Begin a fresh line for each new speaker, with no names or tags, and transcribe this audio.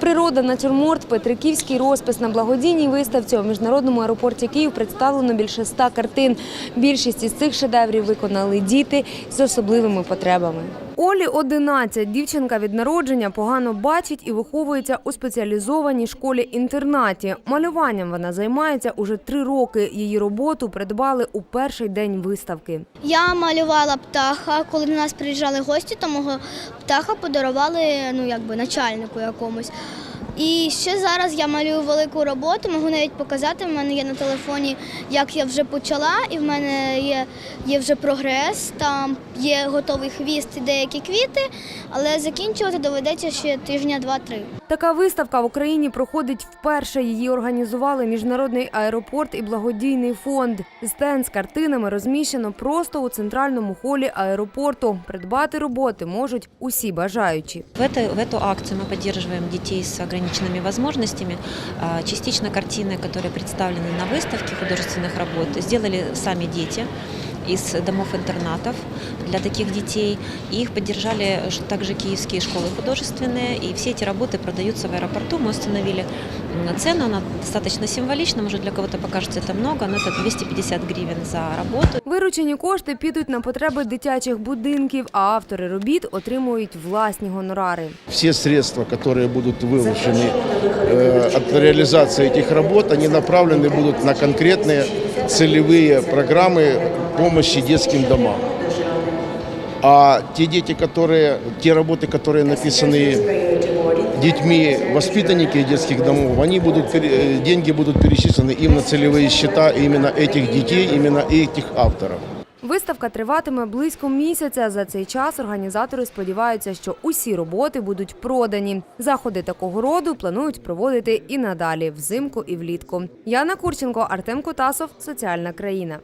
Природа, натюрморт, петриківський розпис на благодійній виставці у міжнародному аеропорті Київ представлено більше ста картин. Більшість із цих шедеврів виконали діти з особливими потребами. Олі 11. Дівчинка від народження погано бачить і виховується у спеціалізованій школі-інтернаті. Малюванням вона займається уже три роки. Її роботу придбали у перший день виставки.
Я малювала птаха, коли до нас приїжджали гості, то мого птаха подарували ну, якби, начальнику якомусь. І ще зараз я малюю велику роботу, можу навіть показати. В мене є на телефоні, як я вже почала, і в мене є, є вже прогрес. Там є готовий хвіст і деякі квіти, але закінчувати доведеться ще тижня два-три.
Така виставка в Україні проходить вперше. Її організували міжнародний аеропорт і благодійний фонд. Стенд з картинами розміщено просто у центральному холі аеропорту. Придбати роботи можуть усі бажаючі.
В, это, в эту акцию мы поддерживаем детей с ограниченными возможностями. А, Частично картины, которые представлены на выставке художественных работ, сделали сами дети из домов-интернатов для таких детей. И их поддержали ж- также киевские школы художественные. И все эти работы продаются в аэропорту. Мы установили м, цену, она достаточно символична, может для кого-то покажется это много, но это 250 гривен за работу.
Виручені кошти підуть на потреби дитячих будинків, а автори робіт отримують власні гонорари.
Все средства, которые будут выложены э, от реализации этих работ, они направлены будут на конкретные целевые программы помощи детским домам. А те дети, которые, те работы, которые написаны детьми воспитанники детских домов, они будут, пере- э, деньги будут перечислены им на целевые счета именно этих детей, именно этих авторов.
Виставка триватиме близько місяця. За цей час організатори сподіваються, що усі роботи будуть продані. Заходи такого роду планують проводити і надалі взимку і влітку. Яна Курченко, Артем Котасов, Соціальна країна.